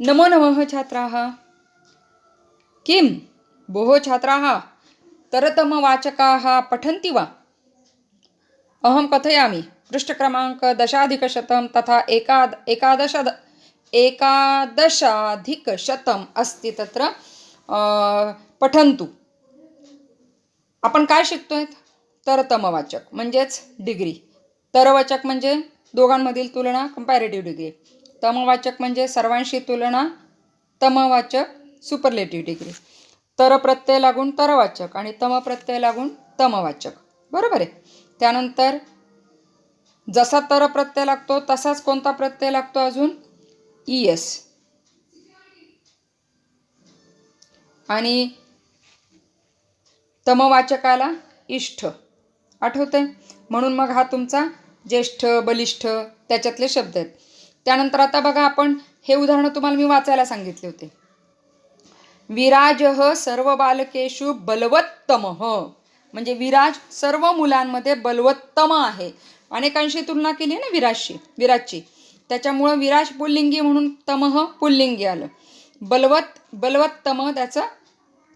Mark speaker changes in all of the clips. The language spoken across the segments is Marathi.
Speaker 1: नमो नमः छात्राः। किं? भोः छात्राः तरतमवाचकाः पठन्ति वा? अहं कथयामि। पृष्ठक्रमाङ्क दशाधिकशतं तथा एकाद एकादश एकादशाधिकशतम् अस्ति तत्र पठन्तु। आपण काय शिकतोय तरतमवाचक म्हणजेच डिग्री. तरवाचक म्हणजे दोघांमधील तुलना कंपॅरेटिव्ह डिग्री तमवाचक म्हणजे सर्वांशी तुलना तमवाचक सुपरलेटिव्ह डिग्री तर प्रत्यय लागून तरवाचक आणि तम प्रत्यय लागून तमवाचक. बरोबर आहे? त्यानंतर जसा तर प्रत्यय लागतो तसाच कोणता प्रत्यय लागतो अजून? ई एस आणि तमवाचकाला इष्ट आठवतंय? म्हणून मग हा तुमचा ज्येष्ठ बलिष्ठ त्याच्यातले शब्द आहेत. त्यानंतर आता बघा आपण हे उदाहरण तुम्हाला मी वाचायला सांगितले होते. विराज सर्व बालकेशु बलवत्तम. म्हणजे विराज सर्व मुलांमध्ये बलवत्तम आहे. अनेकांशी तुलना केली ना विराजशी विराजची. त्याच्यामुळं विराज पुल्लिंगी म्हणून तमह पुल्लिंगी आलं. बलवत् बलवत्तम त्याचं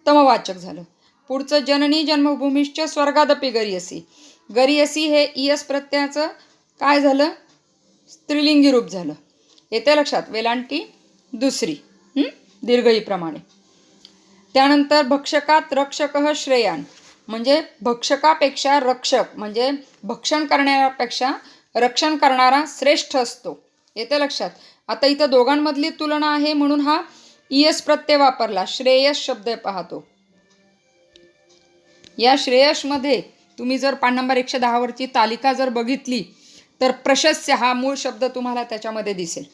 Speaker 1: तमवाचक झालं. पुढचं जननी जन्मभूमीश्च स्वर्गादपी गरियसी. गरियसी हे इयस प्रत्ययाचं काय झालं? स्त्रीलिंगी रूप झालं. येते लक्षात वेलांटी दुसरी दीर्घईप्रमाणे त्यानंतर भक्षकात रक्षक श्रेयान म्हणजे भक्षकापेक्षा रक्षक म्हणजे भक्षण करण्यापेक्षा रक्षण करणारा श्रेष्ठ असतो. येते लक्षात. आता इथं दोघांमधली तुलना आहे म्हणून हा इयस प्रत्यय वापरला. श्रेयस शब्द पाहतो. या श्रेयसमध्ये तुम्ही जर पान नंबर एकशे दहावरची तालिका जर बघितली तर प्रशस्य हा मूळ शब्द तुम्हाला त्याच्यामध्ये दिसेल.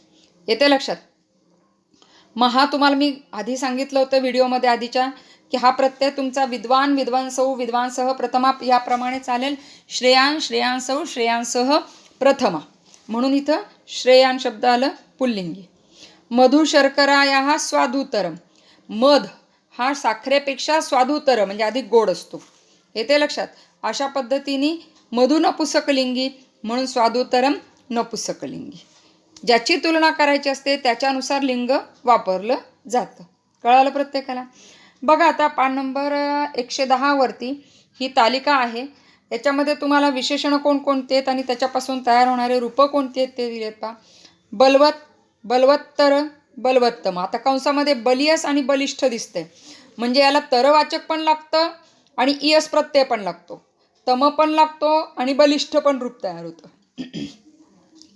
Speaker 1: येते लक्षात? मग हा तुम्हाला मी आधी सांगितलं होतं व्हिडिओमध्ये आधीच्या की हा प्रत्यय तुमचा विद्वान विद्वांसौ विद्वांसह प्रथमा याप्रमाणे चालेल. श्रेयान श्रेयांसौ श्रेयांसह प्रथमा. म्हणून इथं श्रेयान शब्द आलं पुल्लिंगी. मधु शर्कराया हा स्वादुतरम. मध हा साखरेपेक्षा स्वादुतर म्हणजे अधिक गोड असतो. येते लक्षात? अशा पद्धतीने मधुनपुसकलिंगी म्हणून स्वादुतरम नपुसकलिंगी. ज्याची तुलना करायची असते त्याच्यानुसार लिंग वापरलं जातं. कळालं प्रत्येकाला? बघा आता पान नंबर एकशे दहावरती ही तालिका आहे. याच्यामध्ये तुम्हाला विशेषणं कोणकोणते आहेत आणि त्याच्यापासून तयार होणारे रूपं कोणती आहेत ते दिलेत पा बलवत् बलवत्तर बलवत्तम. आता कंसामध्ये बलियस आणि बलिष्ठ दिसतंय. म्हणजे याला तरवाचक पण लागतं आणि इयस प्रत्यय पण लागतो. तम पण लागतो आणि बलिष्ठ पण रूप तयार होतं.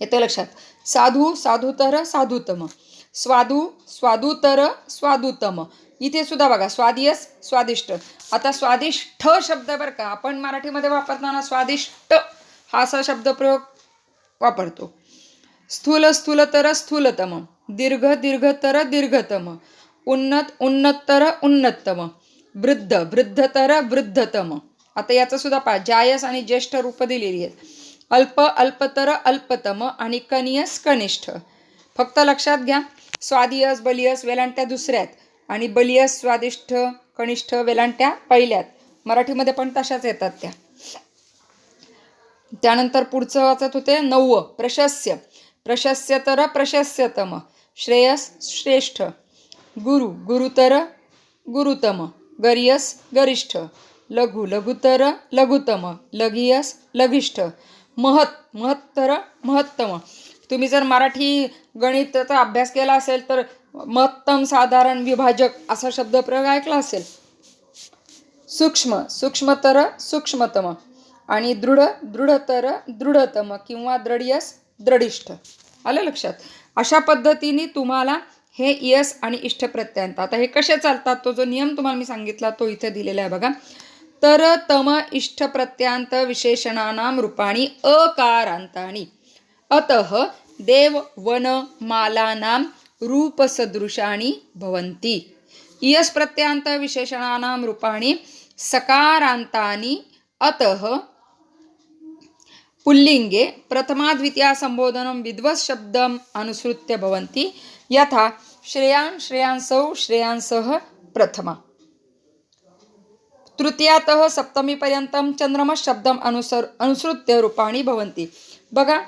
Speaker 1: येते लक्षात. साधू साधुतर साधुतम. स्वादू स्वादुतर स्वादुतम. इथे सुद्धा बघा स्वादियस स्वादिष्ट. आता स्वादिष्ट शब्द बरं का आपण मराठीमध्ये वापरताना स्वादिष्ट हा असा शब्दप्रयोग वापरतो. स्थूल स्थूलतर स्थूलतम. दीर्घ दीर्घतर दीर्घतम. उन्नत उन्नततर उन्नतम. वृद्ध वृद्धतर वृद्धतम. आता याचं सुद्धा पहा. जायस आणि ज्येष्ठ रूप दिलेली आहेत. अल्प अल्पतर अल्पतम आणि कनियस कनिष्ठ. फक्त लक्षात घ्या. स्वादियस बलियस वेलांट्या दुसऱ्यात आणि बलियस स्वादिष्ट कनिष्ठ वेलांट्या पहिल्यात मराठीमध्ये पण तशाच येतात त्या. त्यानंतर पुढचं वाचत होते. नववं प्रशस्य. प्रशस्यतर प्रशस्यतम. श्रेयस श्रेष्ठ. गुरु गुरुतर गुरुतम. गरियस गरिष्ठ. लघु लघुतर लघुतम लघियस लघिष्ठ. महत् महत्तर महत्तम. तुम्ही जर मराठी गणिताचा अभ्यास केला असेल तर महत्तम साधारण विभाजक असा शब्दप्रयोग ऐकला असेल. सूक्ष्म सूक्ष्मतर सूक्ष्मतम. आणि दृढ दृढतर दृढतम किंवा द्रढियस द्रढिष्ठ. आलं लक्षात? अशा पद्धतीने तुम्हाला हे यस आणि इष्ट प्रत्ययांत. आता हे कसे चालतात? तो जो नियम तुम्हाला मी सांगितला तो इथे दिलेला आहे बघा. तर तम इष्ट प्रत्यांत विशेषणानां रूपाणी अकारांतानी अतः देव वन रूपसदृशानि भवन्ति। इयस् प्रत्यांत रूपाणि सकारान्तानि। अतः पुल्लिङ्गे प्रथमा द्वितीया अनुसृत्य भवन्ति। यथा श्रेयान् श्रेयांसौ श्रेयांसः प्रथमा। तृतीयातः सप्तमीपर्यंत चंद्रमस शब्दम अनुसर अनुसृत्य रूपाणी भवंती बघा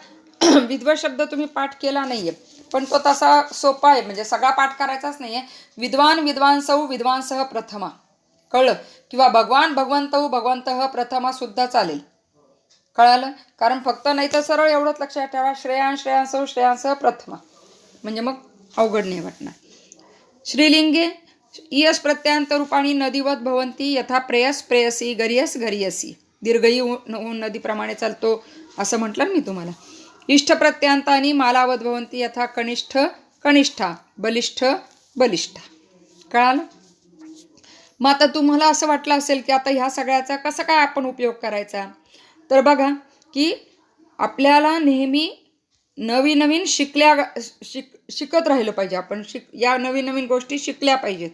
Speaker 1: विधवा शब्द तुम्ही पाठ केला नाही आहे पण तो तसा सोपा आहे म्हणजे सगळा पाठ करायचाच नाही आहे विद्वान विद्वांसौ विद्वांसह प्रथमा कळलं? किंवा भगवान भगवंत भगवंतः प्रथमा सुद्धा चालेल. कळालं? कारण फक्त नाही तर सरळ एवढंच लक्षात ठेवा श्रेयान श्रेयांसह श्रेयांसह प्रथमा. म्हणजे मग अवघड नाही वाटणार. श्रीलिंगे इयस प्रत्यांत रूपाणी नदीवत भवंती यथा प्रेयस प्रेयसी गरियस गरियसी. दीर्घई ऊन नदीप्रमाणे चालतो असं म्हटलं मी तुम्हाला. इष्ट प्रत्यांतानी मालावत भवंती यथा कनिष्ठ कनिष्ठा बलिष्ठ बलिष्ठा. कळालं? मग आता तुम्हाला असं वाटलं असेल की आता ह्या सगळ्याचा कसा काय आपण उपयोग करायचा? तर बघा की आपल्याला नेहमी नवीन नवीन शिकल्या शिक शिकत राहिलं पाहिजे आपण. शिक या नवीन नवीन गोष्टी शिकल्या पाहिजेत.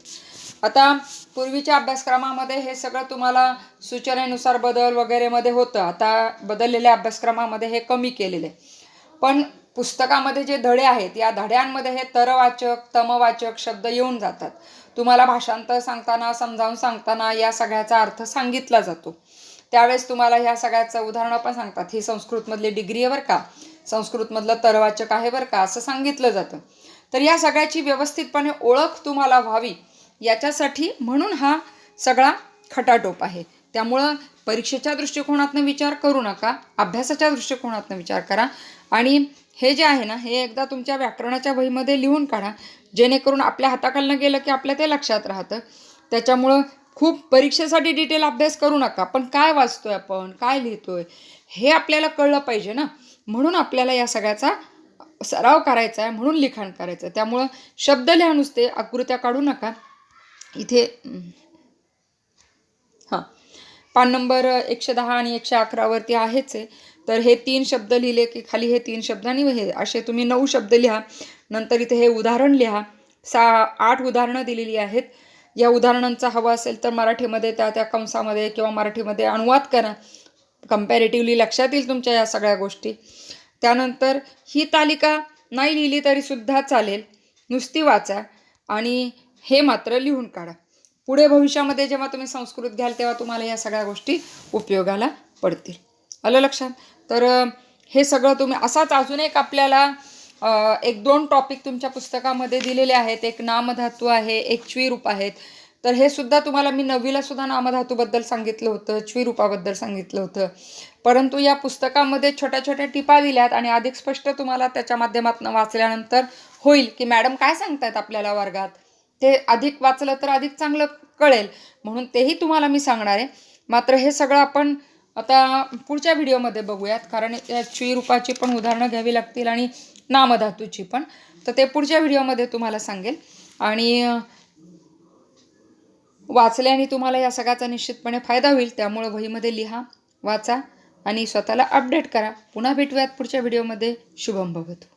Speaker 1: आता पूर्वीच्या अभ्यासक्रमामध्ये हे सगळं तुम्हाला सूचनेनुसार बदल वगैरेमध्ये होतं. आता बदललेल्या अभ्यासक्रमामध्ये हे कमी केलेलं. आहे पण पुस्तकामध्ये जे धडे आहेत या धड्यांमध्ये हे तरवाचक तमवाचक शब्द येऊन जातात. तुम्हाला भाषांतर सांगताना समजावून सांगताना या सगळ्याचा अर्थ सांगितला जातो. त्यावेळेस तुम्हाला ह्या सगळ्याचं उदाहरणं पण सांगतात. ही संस्कृतमधली डिग्री आहे बरं का. संस्कृतमधलं तरवाचक आहे बरं का असं सांगितलं जातं. तर या सगळ्याची व्यवस्थितपणे ओळख तुम्हाला व्हावी याच्यासाठी म्हणून हा सगळा खटाटोप आहे. त्यामुळं परीक्षेच्या दृष्टिकोनातनं विचार करू नका अभ्यासाच्या दृष्टिकोनातनं विचार करा आणि हे जे आहे ना हे एकदा तुमच्या व्याकरणाच्या वहीमध्ये लिहून काढा जेणेकरून आपल्या हाताखालनं गेलं की आपल्या ते लक्षात राहतं. त्याच्यामुळं खूप परीक्षेसाठी डिटेल अभ्यास करू नका पण काय वाचतोय आपण काय लिहितोय हे आपल्याला कळलं पाहिजे ना. म्हणून आपल्याला या सगळ्याचा सराव करायचा आहे म्हणून लिखाण करायचं आहे. त्यामुळं शब्द लिहा नुसते आकृत्या काढू नका. इथे हां. पान नंबर एकशे दहा आणि एकशे अकरावरती आहेच आहे. तर हे तीन शब्द लिहिले की खाली हे तीन शब्द आणि हे असे तुम्ही नऊ शब्द लिहा. नंतर इथे हे उदाहरण लिहा. सा आठ उदाहरणं दिलेली आहेत. या उदाहरणांचा हवा असेल तर मराठीमध्ये त्या त्या कंसामध्ये किंवा मराठीमध्ये अनुवाद करा. कम्पॅरेटिव्हली लक्षात येईल तुमच्या या सगळ्या गोष्टी. त्यानंतर ही तालिका नाही लिहिली तरीसुद्धा चालेल. नुसती वाचा आणि हे मात्र लिहून काढा. पुढे भविष्यामध्ये जेव्हा तुम्ही संस्कृत घ्याल तेव्हा तुम्हाला या सगळ्या गोष्टी उपयोगाला पडतील. आलं लक्षात? तर हे सगळं तुम्ही असाच अजून एक आपल्याला एक दोन टॉपिक तुमच्या पुस्तकामध्ये दिलेले आहेत. एक नामधातू आहे एक च्वीरूप आहेत. तर हे सुद्धा तुम्हाला मी नववीला सुद्धा नामधातूबद्दल सांगितलं होतं च्वीरूपाबद्दल सांगितलं होतं. परंतु या पुस्तकामध्ये छोट्या छोट्या टिपा दिल्यात आणि अधिक स्पष्ट तुम्हाला त्याच्या माध्यमातून वाचल्यानंतर होईल की मॅडम काय सांगतायत आपल्याला वर्गात? ते अधिक वाचलं तर अधिक चांगलं कळेल म्हणून तेही तुम्हाला मी सांगणार आहे. मात्र हे सगळं आपण आता पुढच्या व्हिडिओमध्ये बघूयात कारण या रूपाची पण उदाहरणं घ्यावी लागतील आणि नामधातूची पण. तर ते पुढच्या व्हिडिओमध्ये तुम्हाला सांगेल. आणि वाचल्याने तुम्हाला या सगळ्याचा निश्चितपणे फायदा होईल. त्यामुळं वहीमध्ये लिहा वाचा आणि स्वतःला अपडेट करा. पुन्हा भेटूयात पुढच्या व्हिडिओमध्ये शुभम भवतु